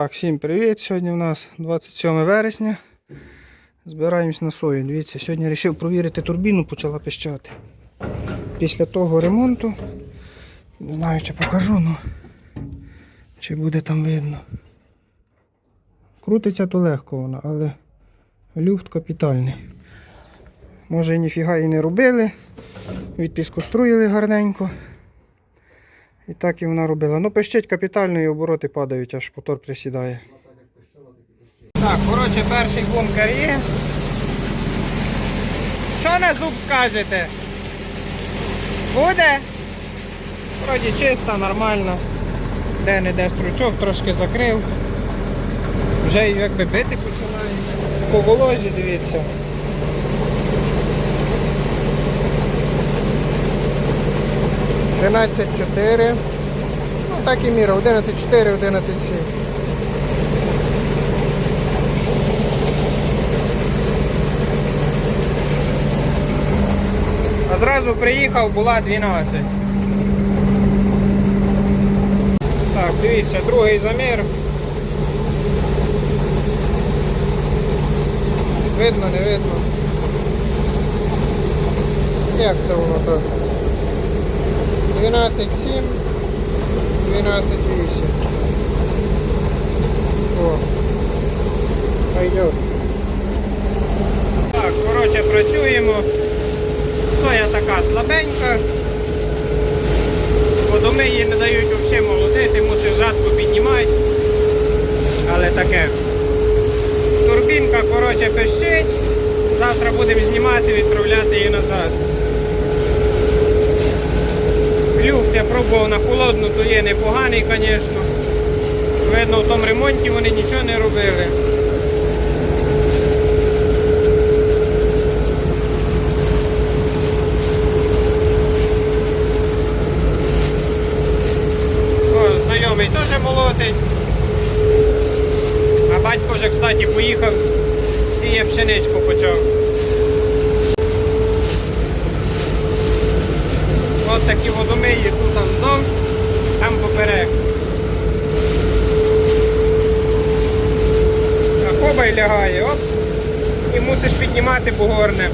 Так, всім привіт! Сьогодні у нас 27 вересня. Збираємось на сою. Дивіться, сьогодні вирішив провірити турбіну, почала пищати. Після того ремонту. Не знаю, чи покажу, ну чи буде там видно. Крутиться то легко вона, але люфт капітальний. Може і ніфіга і не робили. Відпіскоструїли гарненько. І так і вона робила. Ну, пищить капітально і обороти падають, аж мотор присідає. Так, коротше, перший бункер є. Що на зуб скажете? Буде? Вроді чисто, нормально. Де не де стручок, трошки закрив. Вже якби бити починає. По воложі, дивіться. Тринадцять чотири. Ну так і міра. 11.4, 11.7. А зразу приїхав, була 12. Так, дивіться, другий замір. Видно, не видно. Як це воно так? 12.7, 12.8. О. Пойдет. Так, коротше, працюємо. Соя така слабенька. Водоми її не дають взагалі молотити, мусиш жатку піднімати. Але таке. Турбінка, коротше, пищить. Завтра будемо знімати, відправляти її назад. Люфт я пробував на холодну, то є непоганий, звісно. Видно, в тому ремонті вони нічого не робили. О, знайомий теж молотить. А батько вже, кстати, поїхав, сіє пшеничку почав. От такі водомиї тут там вздовж, там поперек. Хобай лягає, оп. І мусиш піднімати бугорне.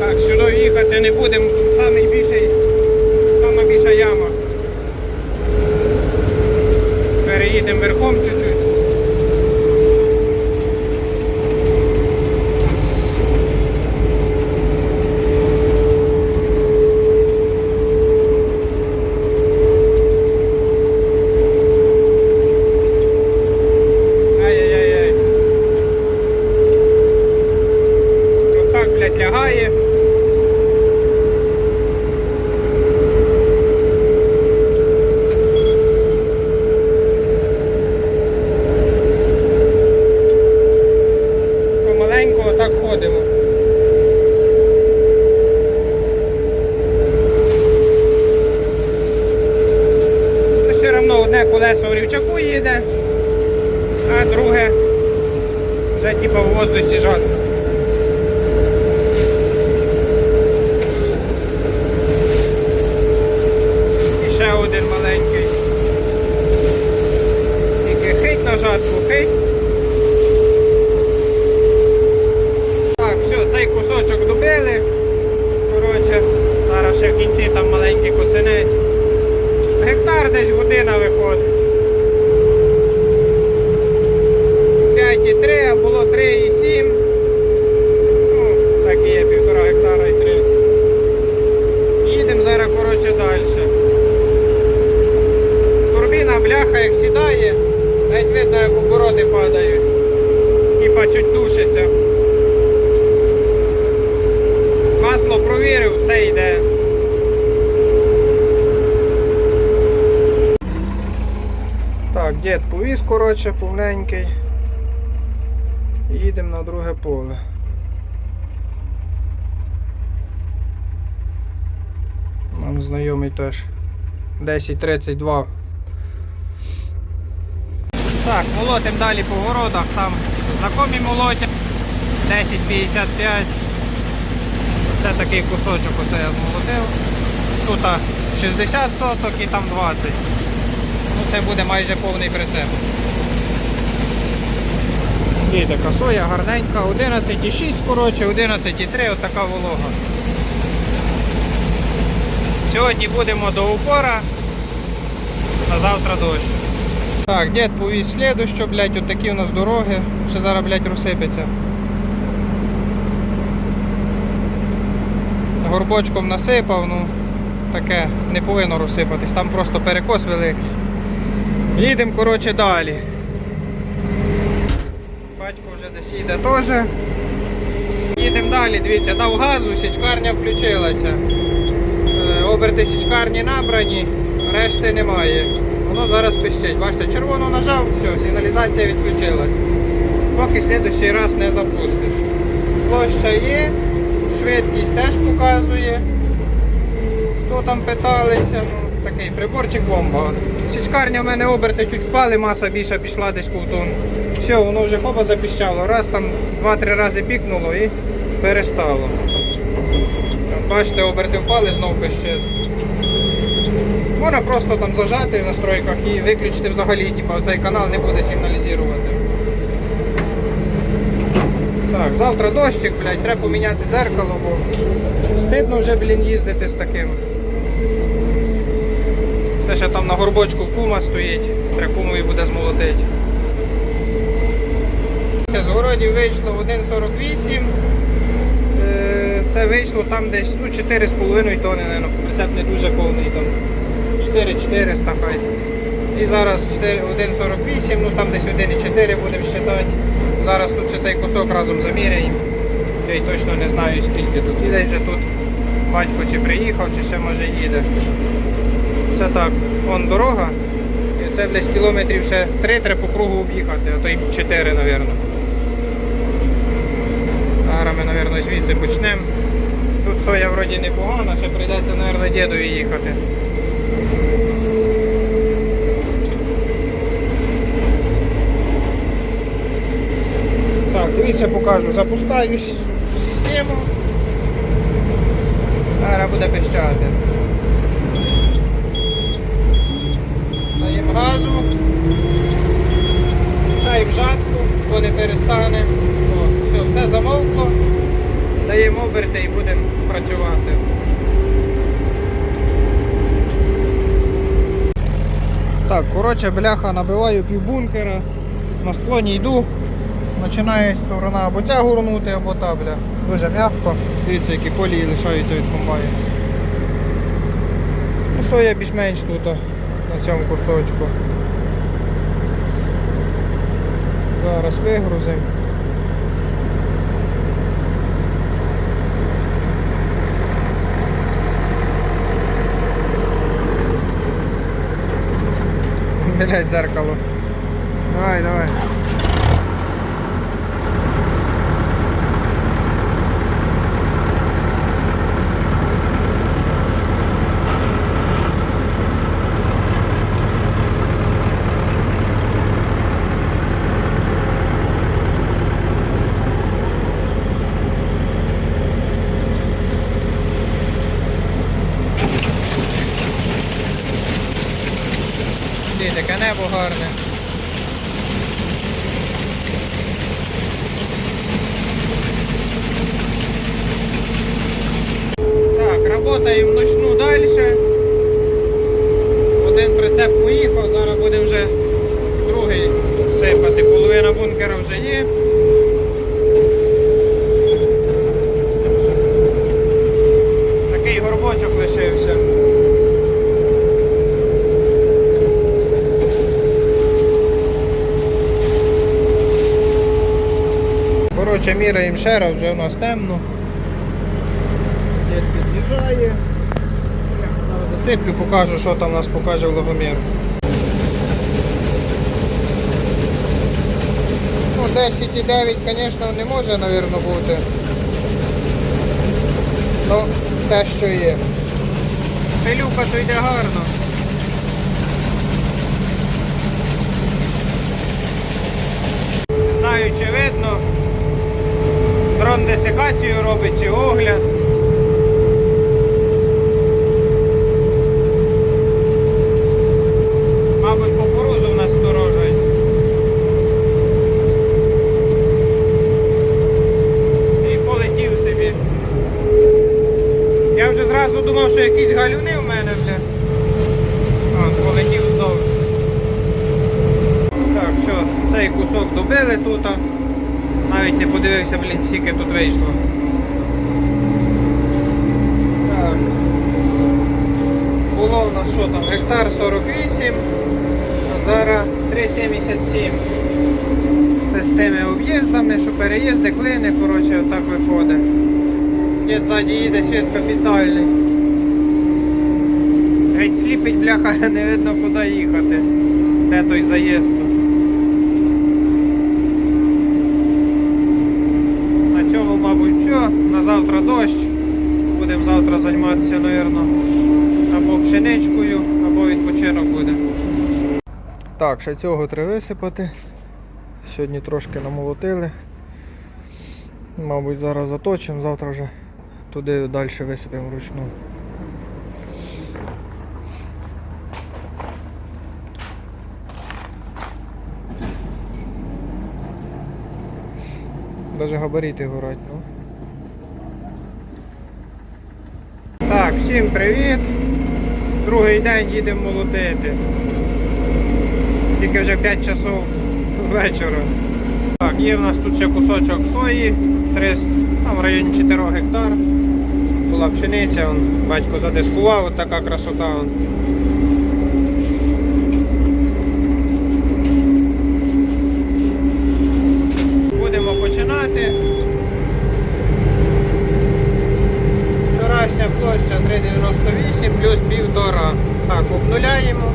Так, сюди їхати не будемо, тут самий більший, сама більша яма. Переїдемо верхом чуть-чуть. Ай-яй-яй. Отак, блядь, лягає. Помаленьку отак ходимо. Ну, Все одно одне колесо в рівчаку їде, а друге вже типа в воздусі жатко. І ще один маленький. Тільки хить на жатку, хить. Так, все, цей кусочок добили. Коротше, зараз ще в кінці там маленький косинець. Гектар десь година виходить. 5,3, а було 3,7. Ну, так і є, півтора гектара і 3. Їдемо зараз, коротше, далі. Турбіна, бляха, як сідає, навіть видно, як обороти падають. Типа чуть душиться. Масло провірив, все йде. Так, дід повіз, коротше, повненький. Їдемо на друге поле. Нам знайомий теж 10.32. Так, молотим далі по городах, там знакомі молотять 10.55. Це такий кусочок, оце я змолотив. Тут 60 соток і там 20. Це буде майже повний прицеп. І така соя гарненька, 11,6, коротше, 11,3, отака волога. Сьогодні будемо до упора, а завтра дощ. Так, дід повіз слідущо, блядь, от такі у нас дороги, ще зараз, блядь, розсипеться. Горбочком насипав, ну таке не повинно розсипатись, там просто перекос великий. Їдемо, коротше, далі. Батько вже десь їде теж. Їдемо далі, дивіться, дав газу, січкарня включилася. Е, Оберти січкарні набрані, решти немає. Воно зараз пищить. Бачите, червоно нажав, все, сигналізація відключилась. Поки слідущий раз не запустиш. Площа є, швидкість теж показує. Хто там питалися, ну такий приборчик бомба. Січкарня в мене оберти чуть впали, маса більша пішла десь ковтун. Все, воно вже хоба запіщало. Раз там два-три рази пікнуло і перестало. Бачите, оберти впали, знов пищить. Можна просто там зажати в настройках і виключити взагалі, типу, цей канал не буде сигналізувати. Так, завтра дощик, блядь, треба поміняти дзеркало, бо стидно вже, блін, їздити з таким. Те, що там на горбочку кума стоїть, треба кумові буде змолотити. З городів вийшло в 1,48. Е, Це вийшло там десь ну, 4,5 тонни, прицеп не дуже повний там. 4400 хай. І зараз 1,48, ну там десь 1,4 будемо считати. Зараз тут ще цей кусок разом заміряємо. Я й точно не знаю скільки тут. І вже тут батько чи приїхав, чи ще може їде. Це так, вон дорога. І це десь кілометрів ще 3 треба по кругу об'їхати, а то й 4, мабуть. Зараз ми, мабуть, звідси почнемо. Тут соя вроді непогана, ще прийдеться, мабуть, дідові їхати. Так, дивіться, покажу. Запускаю систему. Зараз буде пищати. Даємо газу. Чай в жатку, бо не перестане. О, все, все замовкло. Даємо оберти і будемо працювати. Так, коротше, бляха набиваю півбункера, на склоні йду. Починає сторона або ця гурнути, або та, бля. Дуже м'яко. Дивіться, які колії лишаються від комбайну. Ну, соя більш-менш тут цьому кусочку. Зараз вигрузимо. Блять, зеркало. Давай, давай. Ді, таке небо гарне. Так, работаємо ночну далі. Один прицеп поїхав, зараз будемо вже другий сипати. Половина бункера вже є. Такий горбочок лишився. Коротше, міряємо ще раз, вже у нас темно. Дід під'їжджає. Зараз засиплю, покажу, що там у нас покаже влагомір. Ну, 10,9, звісно, не може, мабуть, бути. Ну, те, що є. Пилюка то йде гарно. Знаю, чи видно. Дрон десикацію робить чи огляд. Я вже зразу думав, що якісь галюни в мене, бля. От, полетів вздовж. Так, все, цей кусок добили тут. Навіть не подивився, блін, скільки тут вийшло. Так. Було в нас що там, гектар 48, а зараз 3,77. Це з тими об'їздами, що переїзди, клини, коротше, отак виходить. Є ззаді їде світ капітальний. Геть сліпить бляха, не видно куди їхати. Де той заїзд. тут. На цьому, мабуть, все. На завтра дощ. Будемо завтра займатися, мабуть, або пшеничкою, або відпочинок буде. Так, ще цього треба висипати. Сьогодні трошки намолотили. Мабуть, зараз заточимо, завтра вже туди далі висипемо вручну. Даже габарити горять, ну. Так, всім привіт. Другий день їдемо молотити. Тільки вже 5 часов вечора. Так, є в нас тут ще кусочок сої, 3, там в районі 4 гектар. Була пшениця, он, батько задискував, от така красота. Будемо починати. Вчорашня площа 3,98 плюс півтора. Так, обнуляємо.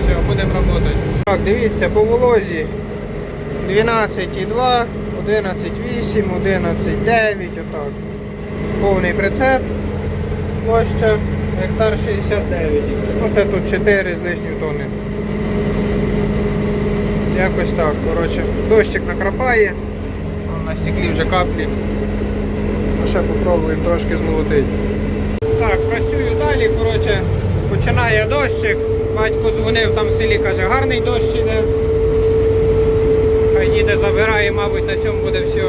Все, будемо працювати. Так, дивіться, по волозі 12,2, 11,8, 11,9, отак. Повний прицеп. Площа гектар 69. Ну це тут 4 з лишнім тони. Якось так, коротше, дощик накрапає. На стеклі вже каплі. Ну, ще попробуємо трошки змолотити. Так, працюю далі, коротше, починає дощик. Батько дзвонив там в селі, каже, гарний дощ іде. Хай їде, забирає, мабуть, на цьому буде все.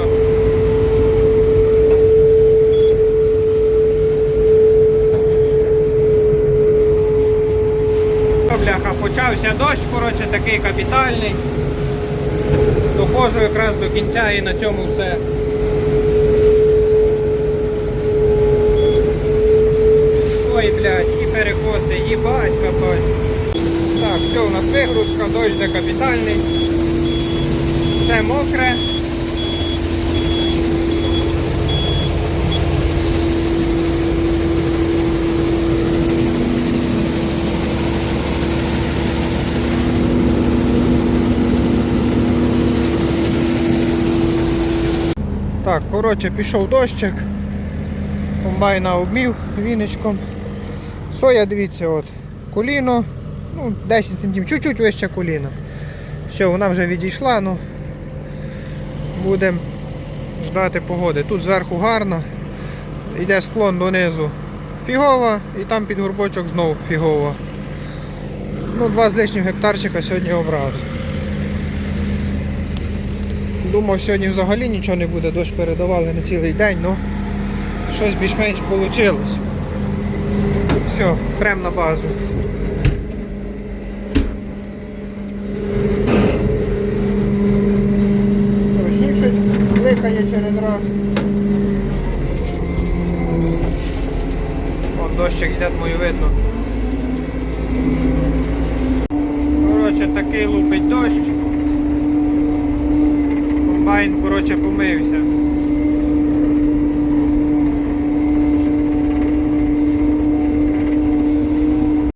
Бляха, почався дощ, коротше, такий капітальний. Доходжу якраз до кінця і на цьому все. Ой, блядь, і перекоси, їбать, капать. Так, все, у нас вигрузка, дощ де капітальний. Все мокре. Так, коротше, пішов дощик. Комбайна обмів віничком. Соя, дивіться, от, коліно, ну, 10 см, чуть-чуть вище коліна. Все, вона вже відійшла, ну будемо ждати погоди. Тут зверху гарно, йде склон донизу фігова і там під горбочок знову фігова. Ну, два з лишніх гектарчика сьогодні обрали. Думав, сьогодні взагалі нічого не буде, дощ передавали на цілий день, ну щось більш-менш вийшло. Все, прям на базу. Ручник щось раз. Вон дощик йде, мою видно. Коротше, такий лупить дощ. Комбайн, коротше, помився.